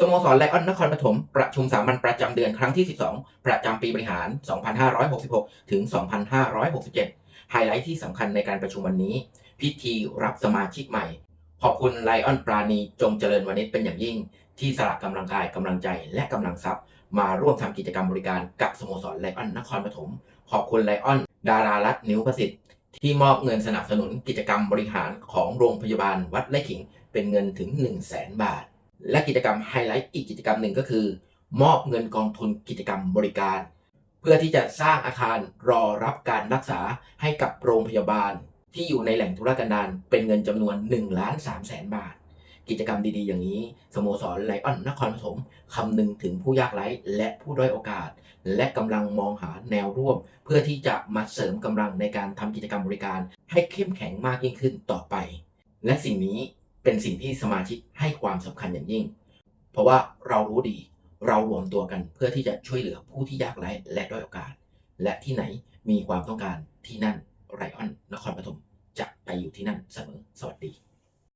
สโมสรไลออนนครปฐมประชุมสามัญประจำเดือนครั้งที่ 12 ประจำปีบริหาร 2566 ถึง 2567 ไฮไลท์ที่สำคัญในการประชุมวันนี้ พิธีรับสมาชิกใหม่ ขอบคุณไลออนปราณีจงเจริญวณิชเป็นอย่างยิ่ง ที่สละกำลังกายกำลังใจและกำลังทรัพย์ มาร่วมทำกิจกรรมบริการกับสโมสรไลออนนครปฐมขอบคุณไลออนดารารัตน์นิ้วประสิทธิ์ที่มอบเงินสนับสนุนกิจกรรมบริหารของโรงพยาบาลวัดไร่ขิง เป็นเงินถึง 1 0 0 0 0แสนบาท และกิจกรรมไฮไลท์อีกกิจกรรมหนึ่งก็คือ มอบเงินกองทุนกิจกรรมบริการ เพื่อที่จะสร้างอาคารรอรับการรักษาให้กับโรงพยาบาล ที่อยู่ในแหล่งธุรกันดารเป็นเงินจำนวน1ล้าน3แสนบาท กิจกรรมดีๆ อย่างนี้ สโมสรไลออนนครปฐมคำนึงถึงผู้ยากไร้และผู้ด้อยโอกาส และกำลังมองหาแนวร่วม เพื่อที่จะมาเสริมกำลังในการทำกิจกรรมบริการ ให้เข้มแข็งมากยิ่งขึ้นต่อไป และสิ่งนี้ เป็นสิ่งที่สมาชิกให้ความสำคัญอย่างยิ่ง เพราะว่าเรารู้ดีเรารวมตัวกันเพื่อที่จะช่วยเหลือผู้ที่ยากไร้และด้อยโอกาส และที่ไหนมีความต้องการที่นั่นไรออนนครปฐมจะไปอยู่ที่นั่นเสมอสวัสดี